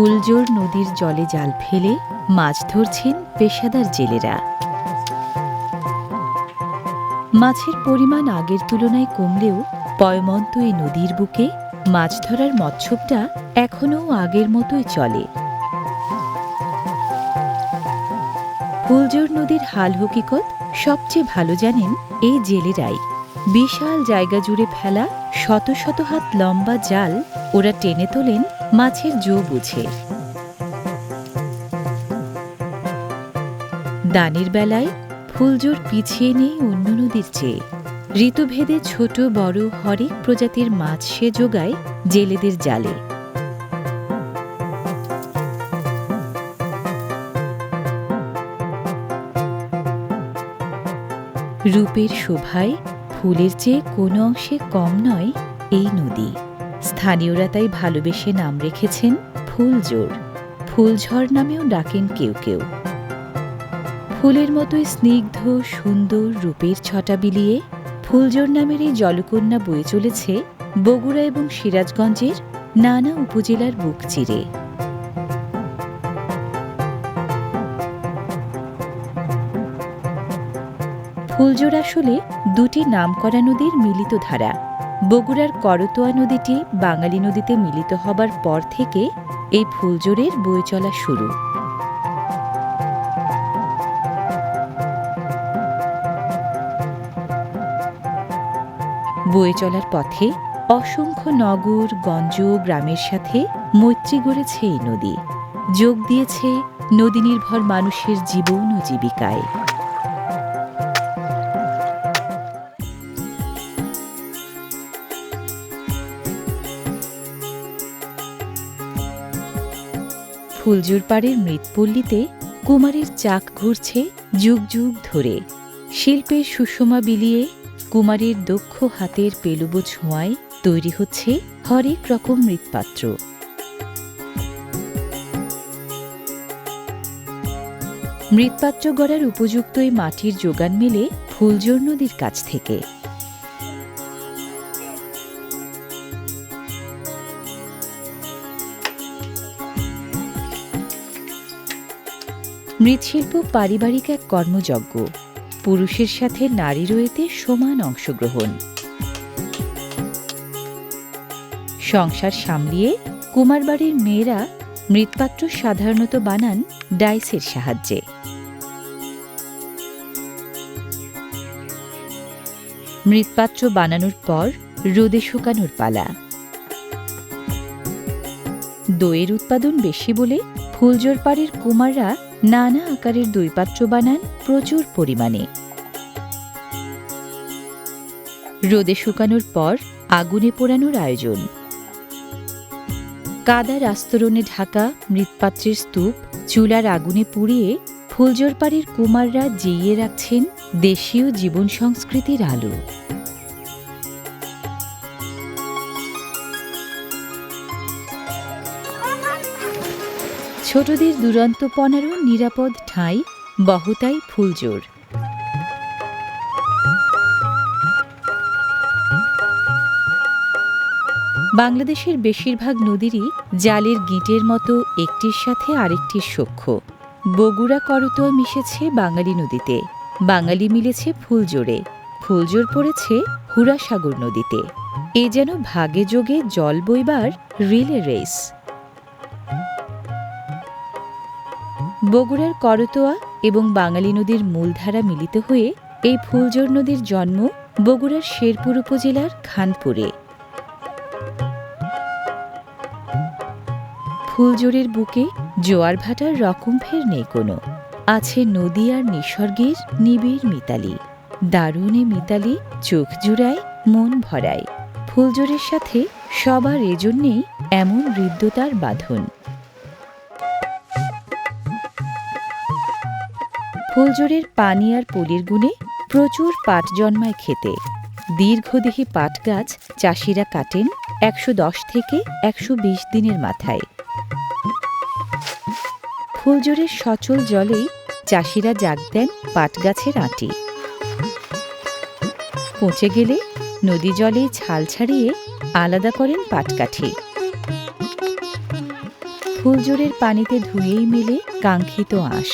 ফুলজোর নদীর জলে জাল ফেলে মাছ ধরছেন পেশাদার জেলেরা। মাছের পরিমাণ আগের তুলনায় কমলেও পয়মন্ত এই নদীর বুকে মাছ ধরার মৎস্যটা এখনও আগের মতোই চলে। ফুলজোর নদীর হাল হকিকত সবচেয়ে ভালো জানেন এই জেলেরাই। বিশাল জায়গা জুড়ে ফেলা শত শত হাত লম্বা জাল ওরা টেনে তোলেন মাছের জো বুঝে। দানের বেলায় ফুলজোর পিছিয়ে নেই অন্য নদীর চেয়ে। ঋতুভেদে ছোট বড় হরেক প্রজাতির মাছ সে যোগায় জেলেদের জালে। রূপের শোভায় ফুলের চেয়ে কোনো অংশে কম নয় এই নদী। স্থানীয়রা তাই ভালোবেসে নাম রেখেছেন ফুলজোর ফুলঝড় নামেও ডাকেন কেউ কেউ। ফুলের মতোই স্নিগ্ধ, সুন্দর রূপের ছটা বিলিয়ে ফুলজোর নামের এই জলকন্যা বয়ে চলেছে বগুড়া এবং সিরাজগঞ্জের নানা উপজেলার বুক চিরে। ফুলজোর আসলে দুটি নামকরা নদীর মিলিত ধারা। বগুড়ার করতোয়া নদীটি বাঙালি নদীতে মিলিত হবার পর থেকে এই ফুলজোরের বয়ে চলা শুরু। বয়ে চলার পথে অসংখ্য নগর, গঞ্জ গ্রামের সাথে মৈত্রী গড়েছে এই নদী। যোগ দিয়েছে নদী নির্ভর মানুষের জীবন ও জীবিকায়। ফুলজুর পাড়ের মৃৎপল্লীতে কুমারের চাক ঘুরছে যুগ যুগ ধরে। শিল্পের সুষমা বিলিয়ে কুমারের দক্ষ হাতের পেলুবো ছোঁয়ায় তৈরি হচ্ছে হরেক রকম মৃৎপাত্র। মৃৎপাত্র গড়ার উপযুক্ত এই মাটির যোগান মেলে ফুলজোর নদীর কাছ থেকে। মৃৎশিল্প পারিবারিক এক কর্মযজ্ঞ। পুরুষের সাথে নারীরও এতে সমান অংশগ্রহণ। সংসার সামলিয়ে কুমারবাড়ির মেয়েরা মৃৎপাত্র সাধারণত বানান ডাইসের সাহায্যে। মৃৎপাত্র বানানোর পর রোদে শুকানোর পালা। দইয়ের উৎপাদন বেশি বলে ফুলজোর পাড়ের কুমাররা নানা আকারের দইপাত্র বানান প্রচুর পরিমাণে। রোদে শুকানোর পর আগুনে পোড়ানোর আয়োজন। কাদার আস্তরণে ঢাকা মৃৎপাত্রের স্তূপ, চুলার আগুনে পুড়িয়ে ফুলজোর পাড়ের কুমাররা জিইয়ে রাখছেন দেশীয় জীবন সংস্কৃতির আলো। ছোটদের দুরন্তপনারও নিরাপদ ঠাঁই, বহতাই ফুলজোর। বাংলাদেশের বেশিরভাগ নদীরই জালের গিঁটের মতো একটির সাথে আরেকটির সখ্য। বগুড়া করতো মিশেছে বাঙালি নদীতে। বাঙালি মিলেছে ফুলজোরে। ফুলজোর পড়েছে হুরাসাগর নদীতে। এ যেন ভাগে যোগে জল বইবার রিলে রেস। বগুড়ার করতোয়া এবং বাঙালি নদীর মূলধারা মিলিত হয়ে এই ফুলজোর নদীর জন্ম বগুড়ার শেরপুর উপজেলার খানপুরে। ফুলজোরের বুকে জোয়ার ভাটার রকম ফের নেই কোনো। আছে নদী আর নিসর্গের নিবিড় মিতালি। দারুণে মিতালি, চোখ জুড়ায়, মন ভরায়। ফুলজোরের সাথে সবার এজন্যেই এমন হৃদ্যতার বাঁধন। ফুলজোরের পানি আর পলির গুণে প্রচুর পাট জন্মায় খেতে। দীর্ঘদেহী পাট গাছ চাষিরা কাটেন একশো দশ থেকে একশো বিশ দিনের মাথায়। ফুলজোরের সচল জলেই চাষিরা জাগ দেন পাট গাছের আঁটি। পচে গেলে নদী জলে ছাল ছাড়িয়ে আলাদা করেন পাটকাঠি ফুলজোরের পানিতে ধুয়েই মেলে কাঙ্ক্ষিত আঁশ।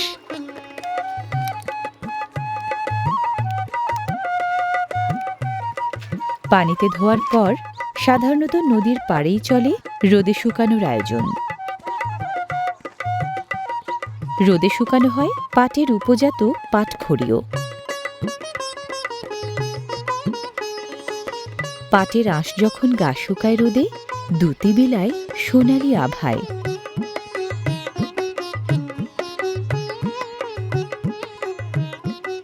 পানিতে ধোয়ার পর সাধারণত নদীর পাড়েই চলে রোদে শুকানোর আয়োজন। রোদে শুকানো হয় পাটের উপজাত পাটখড়িও। পাটের আঁশ যখন গা শুকায় রোদে দুতি বিলায় সোনালি আভায়।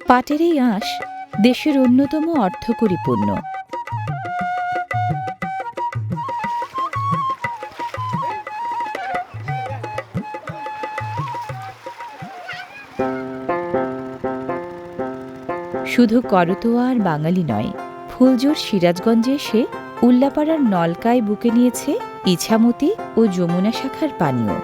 পাটের এই আঁশ দেশের অন্যতম অর্থকরী পণ্য। শুধু করতোয়া আর বাঙালি নয়, ফুলজোর সিরাজগঞ্জে এসে উল্লাপাড়ার নলকায় বুকে নিয়েছে ইছামতি ও যমুনা শাখার পানীয়।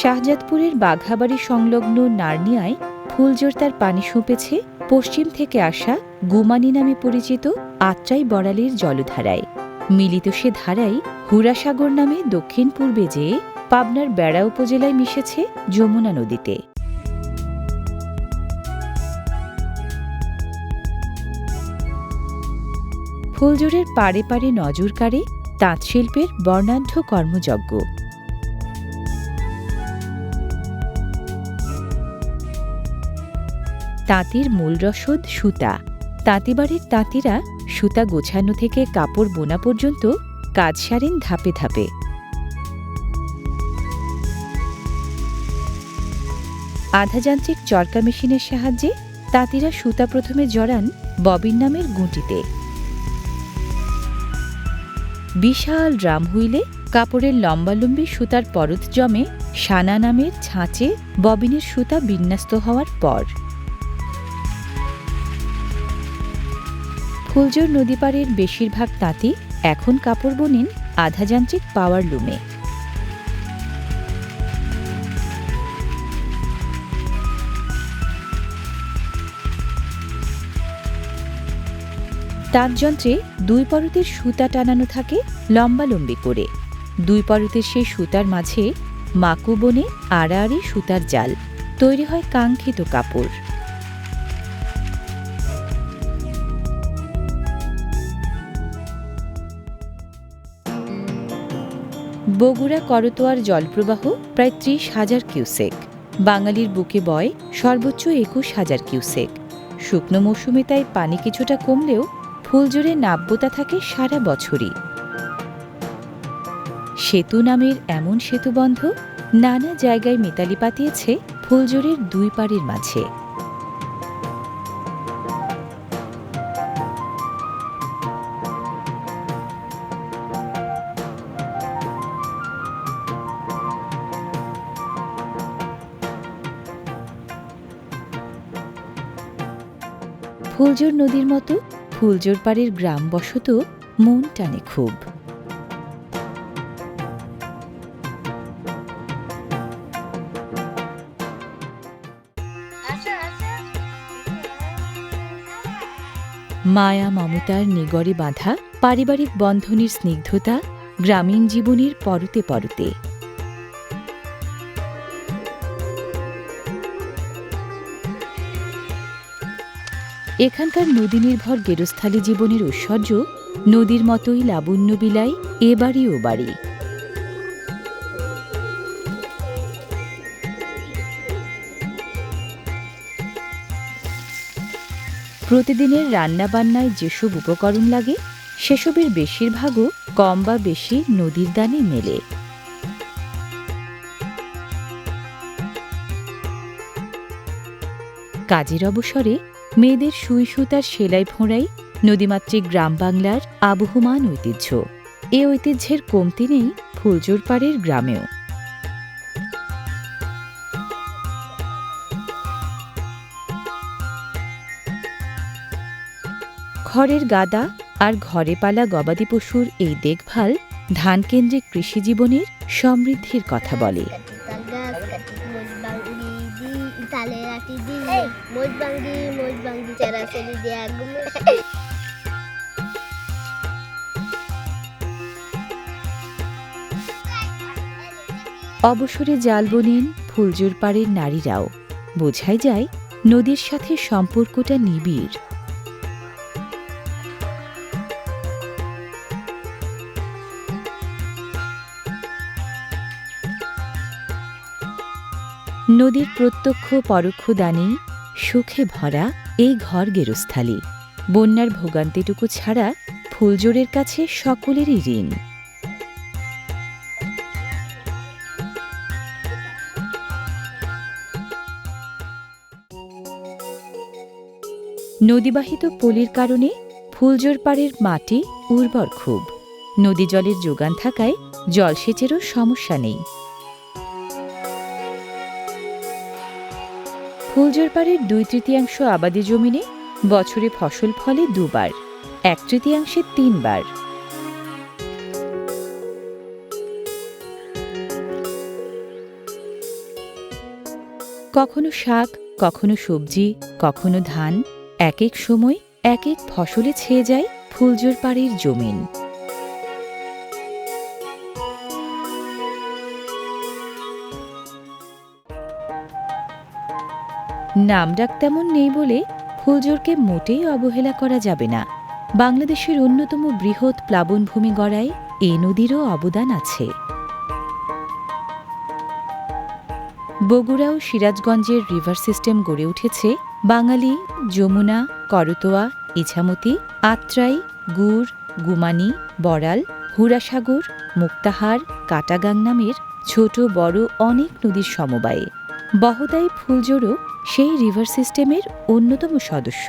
শাহজাদপুরের বাঘাবাড়ি সংলগ্ন নার্নিয়ায় ফুলজোর তার পানি সুপেছে পশ্চিম থেকে আসা গুমানি নামে পরিচিত আত্রাই বড়ালের জলধারায়। মিলিত সে ধারাই হুরাসাগর নামে দক্ষিণ পূর্বে যেয়ে পাবনার বেড়া উপজেলায় মিশেছে যমুনা নদীতে। ফুলজোরের পাড়ে পাড়ে নজর কাড়ে তাঁতশিল্পের বর্ণাঢ্য কর্মযজ্ঞ। তাঁতির মূল রসদ সুতা। তাঁতিবাড়ির তাঁতিরা সুতা গোছানো থেকে কাপড় বোনা পর্যন্ত কাজ সারেন ধাপে ধাপে। আধাযান্ত্রিক চরকা মেশিনের সাহায্যে তাঁতিরা সুতা প্রথমে জড়ান ববিন নামের গুঁটিতে। বিশাল ড্রাম হুইলে কাপড়ের লম্বালম্বি সুতার পরত জমে সানা নামের ছাঁচে ববিনের সুতা বিন্যস্ত হওয়ার পর। ফুলজোর নদীপাড়ের বেশিরভাগ তাঁতি এখন কাপড় বোনেন আধাযান্ত্রিক পাওয়ার লুমে। তাঁতযন্ত্রে দুই পরতের সুতা টানানো থাকে লম্বালম্বি করে। দুই পরতের সেই সুতার মাঝে মাকু বনে আড়াআড়ি সুতার জাল, তৈরি হয় কাঙ্ক্ষিত কাপড়। বগুড়া করতোয়ার জলপ্রবাহ প্রায় ত্রিশ হাজার কিউসেক। বাঙালির বুকে বয় সর্বোচ্চ একুশ হাজার কিউসেক। শুকনো মৌসুমে তাই পানি কিছুটা কমলেও ফুলজোরে নাব্যতা থাকে সারা বছরই। সেতু নামের এমন সেতুবন্ধ নানা জায়গায় মিতালি পাতিয়েছে ফুলজোরের দুই পাড়ের মাঝে। ফুলজোর নদীর মতো ফুলজোর পাড়ের গ্রাম বসত মন টানে খুব। মায়া মমতার নিগড়ে বাঁধা পারিবারিক বন্ধনের স্নিগ্ধতা গ্রামীণ জীবনের পরতে পরতে। এখানকার নদী নির্ভর গেরস্থালী জীবনের ঐশ্বর্য, নদীর মতোই লাবণ্য বিলাই এ বাড়ি ও বাড়ি। প্রতিদিনের রান্নাবান্নায় যেসব উপকরণ লাগে, সেসবের বেশিরভাগও কম বা বেশি নদীর দানে মেলে। কাজের অবসরে মেয়েদের সুই সুতার সেলাই ফোঁড়াই নদীমাতৃক গ্রাম বাংলার আবহমান ঐতিহ্য। এ ঐতিহ্যের কমতি নেই ফুলজোর পাড়ের গ্রামেও। খড়ের গাদা আর ঘরে পালা গবাদি পশুর এই দেখভাল ধানকেন্দ্রিক কৃষি জীবনের সমৃদ্ধির কথা বলে। Cara seli অবসরে জাল বোনেন ফুলজোর পাড়ের নারীরাও। বোঝাই যায়, নদীর সাথে সম্পর্কটা নিবিড়। নদীর প্রত্যক্ষ পরোক্ষ দানে সুখে ভরা এই ঘর গেরস্থালি। বন্যার ভোগান্তিটুকু ছাড়া ফুলজোরের কাছে সকলেরই ঋণ। নদীবাহিত পলির কারণে ফুলজোর পাড়ের মাটি উর্বর খুব। নদী জলের যোগান থাকায় জলসেচেরও সমস্যা নেই। ফুলজোর পাড়ের দুই তৃতীয়াংশ আবাদি জমিনে বছরে ফসল ফলে দুবার, এক তৃতীয়াংশে তিনবার। কখনো শাক, কখনো সবজি, কখনো ধান, এক এক সময় এক এক ফসলে ছেয়ে যায় ফুলজোর পাড়ের জমিন নামডাক তেমন নেই বলে ফুলজোরকে মোটেই অবহেলা করা যাবে না। বাংলাদেশের অন্যতম বৃহৎ প্লাবনভূমি গড়ায় এ নদীরও অবদান আছে। বগুড়া ও সিরাজগঞ্জের রিভার সিস্টেম গড়ে উঠেছে। বাঙালি, যমুনা, করতোয়া, ইছামতি, আত্রাই, গুড়, গুমানি, বড়াল হুরাসাগর মুক্তাহার, কাটাগাং নামের ছোট বড় অনেক নদীর সমবায়ে। বহদাই ফুলজোড়ও সেই রিভার সিস্টেমের অন্যতম সদস্য।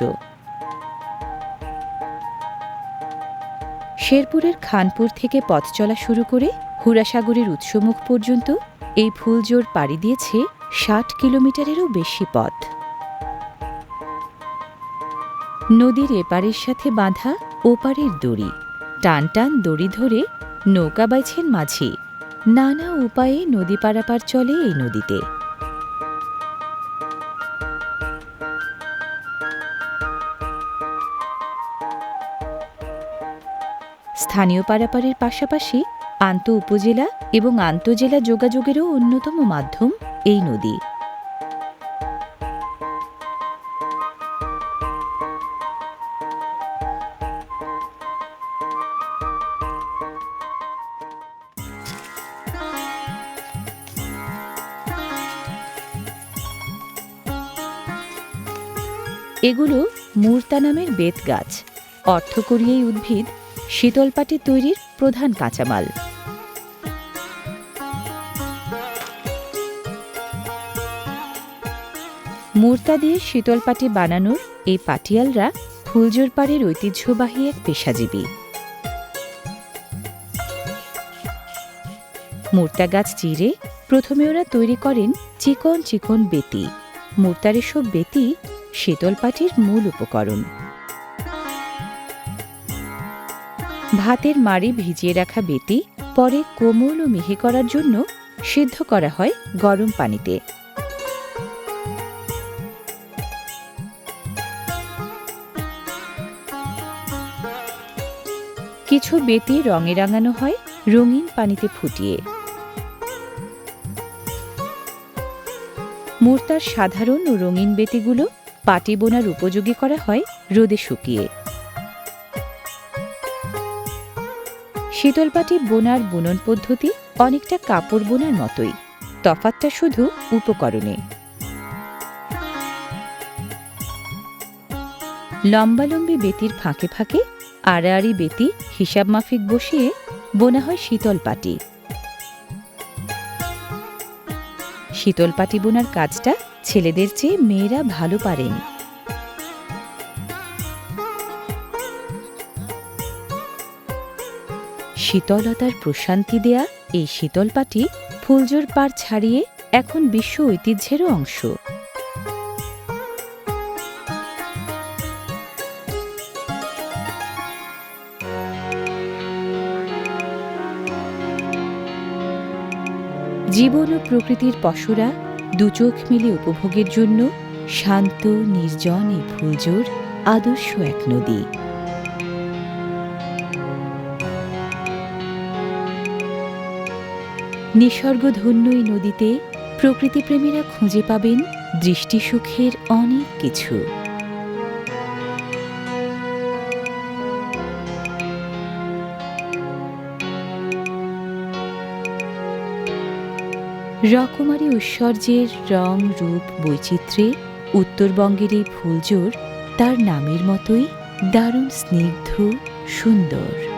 শেরপুরের খানপুর থেকে পথ চলা শুরু করে হুরাসাগরের উৎসমুখ পর্যন্ত এই ফুলজোড় পাড়ি দিয়েছে ষাট কিলোমিটারেরও বেশি পথ। নদীর এপারের সাথে বাঁধা ওপারের দড়ি, টান টান দড়ি ধরে নৌকা বাইছেন মাঝি। নানা উপায়ে নদী পারাপার চলে এই নদীতে। স্থানীয় পারাপারের পাশাপাশি আন্তঃ উপজেলা এবং আন্তঃজেলা যোগাযোগেরও অন্যতম মাধ্যম এই নদী। এগুলো মূর্তা নামের বেত গাছ অর্থকরী এই উদ্ভিদ শীতলপাটি তৈরির প্রধান কাঁচামাল। মূর্তা দিয়ে শীতলপাটি বানানোর এই পাটিয়ালরা ফুলজোর পাড়ের ঐতিহ্যবাহী এক পেশাজীবী। মূর্তা গাছ চিরে প্রথমে ওরা তৈরি করেন চিকন চিকন বেতি। মূর্তার এসব বেতি শীতলপাটির মূল উপকরণ। ভাতের মাড়ি ভিজিয়ে রাখা বেতি পরে কোমল ও মিহি করার জন্য সিদ্ধ করা হয় গরম পানিতে। কিছু বেতি রঙে রাঙানো হয় রঙিন পানিতে ফুটিয়ে। মূর্তার সাধারণ ও রঙিন বেতিগুলো পাটি বোনার উপযোগী করা হয় রোদে শুকিয়ে। শীতলপাটি বোনার বুনন পদ্ধতি অনেকটা কাপড় বোনার মতোই। তফাতটা শুধু উপকরণে। লম্বালম্বি বেতির ফাঁকে ফাঁকে আড়াআড়ি বেতি হিসাব মাফিক বসিয়ে বোনা হয় শীতল পাটি শীতল পাটি বোনার কাজটা ছেলেদের চেয়ে মেয়েরা ভালো পারেন। শীতলতার প্রশান্তি দেয়া এই শীতল পাটি ফুলজোর পার ছাড়িয়ে এখন বিশ্ব ঐতিহ্যেরও অংশ। জীবন ও প্রকৃতির পশুরা দুচোখ মিলে উপভোগের জন্য শান্ত, নির্জন এই ফুলজোর আদর্শ এক নদী। নিসর্গধন্য এই নদীতে প্রকৃতিপ্রেমীরা খুঁজে পাবেন দৃষ্টিসুখের অনেক কিছু। রকমারি ঐশ্বর্যের রং, রূপ, বৈচিত্র্যে উত্তরবঙ্গের এই ফুলজোর তার নামের মতোই দারুণ স্নিগ্ধ, সুন্দর।